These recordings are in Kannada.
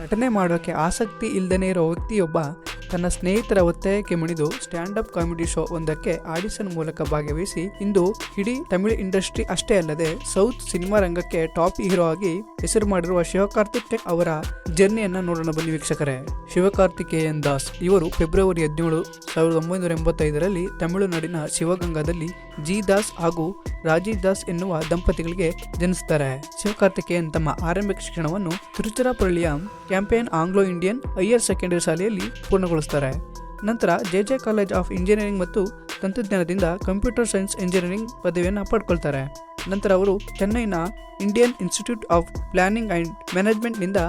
ನಟನೆ ಮಾಡೋಕ್ಕೆ ಆಸಕ್ತಿ ಇಲ್ಲದೇ ಇರೋ ವ್ಯಕ್ತಿಯೊಬ್ಬ ತನ್ನ ಸ್ನೇಹಿತರ ಒತ್ತಾಯಕ್ಕೆ ಮಣಿದು ಸ್ಟ್ಯಾಂಡ್ ಅಪ್ ಕಾಮಿಡಿ ಶೋ ಒಂದಕ್ಕೆ ಆಡಿಷನ್ ಮೂಲಕ ಭಾಗವಹಿಸಿ, ಇಂದು ಇಡೀ ತಮಿಳು ಇಂಡಸ್ಟ್ರಿ ಅಷ್ಟೇ ಅಲ್ಲದೆ ಸೌತ್ ಸಿನಿಮಾ ರಂಗಕ್ಕೆ ಟಾಪ್ ಹೀರೋ ಆಗಿ ಹೆಸರು ಮಾಡಿರುವ ಶಿವಕಾರ್ತಿಕ್ ಟೆಕ್ ಅವರ ಜರ್ನಿಯನ್ನ ನೋಡೋಣ ಬನ್ನಿ ವೀಕ್ಷಕರೇ. ಶಿವಕಾರ್ತಿಕೇಯನ್ ದಾಸ್ ಇವರು ಫೆಬ್ರವರಿ ಹದಿನೇಳು, ಸಾವಿರದ ಒಂಬೈನೂರ ಎಂಬತ್ತೈದರಲ್ಲಿ ತಮಿಳುನಾಡಿನ ಶಿವಗಂಗಾದಲ್ಲಿ ಜಿ ದಾಸ್ ಹಾಗೂ ರಾಜೀವ್ ದಾಸ್ ಎನ್ನುವ ದಂಪತಿಗಳಿಗೆ ಜನಿಸುತ್ತಾರೆ ಶಿವಕಾರ್ತಿಕೇಯನ್ ತಮ್ಮ ಆರಂಭಿಕ ಶಿಕ್ಷಣವನ್ನು ತಿರುಚಿರಾಪಳ್ಳಿಯ campion Anglo Indian higher secondary ಶಾಲೆಯಲ್ಲಿ ಪೂರ್ಣಗೊಳಿಸ್ತಾರೆ ನಂತರ J J college of engineering ಮತ್ತು ತಂತ್ರಜ್ಞಾನದಿಂದ ಕಂಪ್ಯೂಟರ್ ಸೈನ್ಸ್ ಇಂಜಿನಿಯರಿಂಗ್ ಪದವಿಯನ್ನು ಪಡ್ಕೊಳ್ತಾರೆ. ನಂತರ ಅವರು ಚೆನ್ನೈನ Indian institute of planning and ಮ್ಯಾನೇಜ್ಮೆಂಟ್ನಿಂದ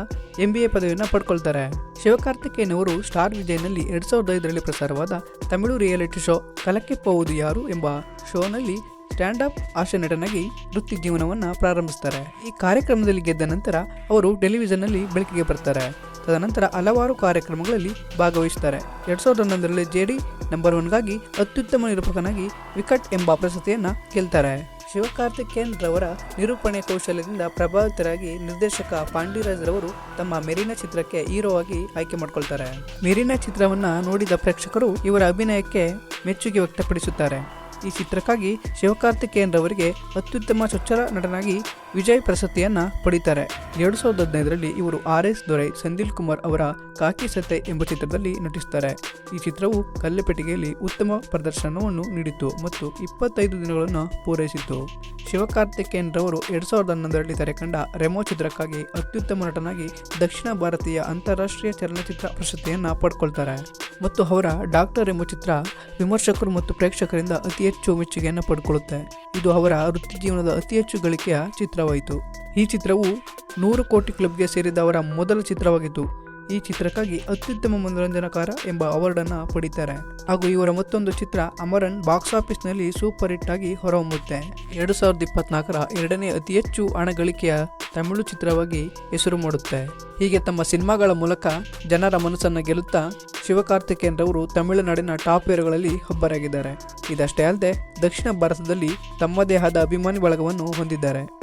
M B A ಪದವಿಯನ್ನು ಪಡ್ಕೊಳ್ತಾರೆ. ಶಿವಕಾರ್ತಿಕೇಯನ್ ಅವರು ಸ್ಟಾರ್ ವಿಜಯ್ನಲ್ಲಿ ಎರಡು ಸಾವಿರದ ಐದರಲ್ಲಿ ಪ್ರಸಾರವಾದ ತಮಿಳು ರಿಯಾಲಿಟಿ ಶೋ ಕಲಕ್ಕೆ ಪೋವುದು ಯಾರು ಎಂಬ ಶೋನಲ್ಲಿ ಸ್ಟ್ಯಾಂಡ್ ಅಪ್ ಹಾಸ್ಯ ನಟನಾಗಿ ವೃತ್ತಿ ಜೀವನವನ್ನು ಪ್ರಾರಂಭಿಸ್ತಾರೆ. ಈ ಕಾರ್ಯಕ್ರಮದಲ್ಲಿ ಗೆದ್ದ ನಂತರ ಅವರು ಟೆಲಿವಿಷನ್ನಲ್ಲಿ ಬೆಳಕಿಗೆ ಬರ್ತಾರೆ. ತದನಂತರ ಹಲವಾರು ಕಾರ್ಯಕ್ರಮಗಳಲ್ಲಿ ಭಾಗವಹಿಸುತ್ತಾರೆ. ಎರಡ್ ಸಾವಿರದ ಹನ್ನೊಂದರಲ್ಲಿ ಜೆಡಿ ನಂಬರ್ ಒನ್ಗಾಗಿ ಅತ್ಯುತ್ತಮ ನಿರೂಪಕನಾಗಿ ವಿಕಟ್ ಎಂಬ ಪ್ರಶಸ್ತಿಯನ್ನು ಗೆಲ್ತಾರೆ. ಶಿವಕಾರ್ತಿಕೇಯನ್ ರವರ ನಿರೂಪಣೆ ಕೌಶಲ್ಯದಿಂದ ಪ್ರಭಾವಿತರಾಗಿ ನಿರ್ದೇಶಕ ಪಾಂಡಿರಾಜ್ ರವರು ತಮ್ಮ ಮೆರಿನಾ ಚಿತ್ರಕ್ಕೆ ಹೀರೋ ಆಗಿ ಆಯ್ಕೆ ಮಾಡಿಕೊಳ್ತಾರೆ. ಮೆರಿನಾ ಚಿತ್ರವನ್ನ ನೋಡಿದ ಪ್ರೇಕ್ಷಕರು ಇವರ ಅಭಿನಯಕ್ಕೆ ಮೆಚ್ಚುಗೆ ವ್ಯಕ್ತಪಡಿಸುತ್ತಾರೆ. ಈ ಚಿತ್ರಕ್ಕಾಗಿ ಶಿವಕಾರ್ತಿಕೇಯನ್ ರವರಿಗೆ ಅತ್ಯುತ್ತಮ ಚೊಚ್ಚಲ ನಟನಾಗಿ ವಿಜಯ್ ಪ್ರಶಸ್ತಿಯನ್ನು ಪಡೀತಾರೆ. ಎರಡು ಸಾವಿರದ ಹದಿನೈದರಲ್ಲಿ ಇವರು ಆರ್ ಎಸ್ ದೊರೈ ಸಂದಿಲ್ ಕುಮಾರ್ ಅವರ ಕಾಕಿ ಸತೆ ಎಂಬ ಚಿತ್ರದಲ್ಲಿ ನಟಿಸುತ್ತಾರೆ ಈ ಚಿತ್ರವು ಕಲ್ಲೆಪೆಟ್ಟಿಗೆಯಲ್ಲಿ ಉತ್ತಮ ಪ್ರದರ್ಶನವನ್ನು ನೀಡಿತು ಮತ್ತು ಇಪ್ಪತ್ತೈದು ದಿನಗಳನ್ನು ಪೂರೈಸಿತು ಶಿವಕಾರ್ತಿಕೇಯನ್ ರವರು ಎರಡು ಸಾವಿರದ ಹನ್ನೊಂದರಲ್ಲಿ ತೆರೆಕಂಡ ರೆಮೋ ಚಿತ್ರಕ್ಕಾಗಿ ಅತ್ಯುತ್ತಮ ನಟನಾಗಿ ದಕ್ಷಿಣ ಭಾರತೀಯ ಅಂತಾರಾಷ್ಟ್ರೀಯ ಚಲನಚಿತ್ರ ಪ್ರಶಸ್ತಿಯನ್ನು ಪಡ್ಕೊಳ್ತಾರೆ. ಮತ್ತು ಅವರ ಡಾಕ್ಟರ್ ಎಂಬ ಚಿತ್ರ ವಿಮರ್ಶಕರು ಮತ್ತು ಪ್ರೇಕ್ಷಕರಿಂದ ಅತಿ ಹೆಚ್ಚು ಮೆಚ್ಚುಗೆಯನ್ನು ಪಡ್ಕೊಳ್ಳುತ್ತೆ. ಇದು ಅವರ ವೃತ್ತಿ ಜೀವನದ ಅತಿ ಹೆಚ್ಚು ಗಳಿಕೆಯ ಚಿತ್ರವಾಯಿತು. ಈ ಚಿತ್ರವು ನೂರು ಕೋಟಿ ಕ್ಲಬ್ಗೆ ಸೇರಿದ ಅವರ ಮೊದಲ ಚಿತ್ರವಾಗಿತ್ತು ಈ ಚಿತ್ರಕ್ಕಾಗಿ ಅತ್ಯುತ್ತಮ ಮನೋರಂಜನಕಾರ ಎಂಬ ಅವಾರ್ಡ್ ಅನ್ನ ಪಡಿತಾರೆ. ಹಾಗೂ ಇವರ ಮತ್ತೊಂದು ಚಿತ್ರ ಅಮರನ್ ಬಾಕ್ಸ್ ಆಫೀಸ್ನಲ್ಲಿ ಸೂಪರ್ ಹಿಟ್ ಆಗಿ ಹೊರಹೊಮ್ಮುತ್ತೆ. ಎರಡು ಸಾವಿರದ ಇಪ್ಪತ್ನಾಲ್ಕರ ಎರಡನೇ ಅತಿ ಹೆಚ್ಚು ಹಣ ಗಳಿಕೆಯ ತಮಿಳು ಚಿತ್ರವಾಗಿ ಹೆಸರು ಮಾಡುತ್ತೆ. ಹೀಗೆ ತಮ್ಮ ಸಿನಿಮಾಗಳ ಮೂಲಕ ಜನರ ಮನಸ್ಸನ್ನು ಗೆಲ್ಲುತ್ತಾ ಶಿವಕಾರ್ತಿಕೇಯನ್ ರವರು ತಮಿಳುನಾಡಿನ ಟಾಪ್ ಹೀರೋಗಳಲ್ಲಿ ಒಬ್ಬರಾಗಿದ್ದಾರೆ. ಇದಷ್ಟೇ ಅಲ್ಲದೆ ದಕ್ಷಿಣ ಭಾರತದಲ್ಲಿ ತಮ್ಮದೇ ಆದ ಅಭಿಮಾನಿ ಬಳಗವನ್ನು ಹೊಂದಿದ್ದಾರೆ.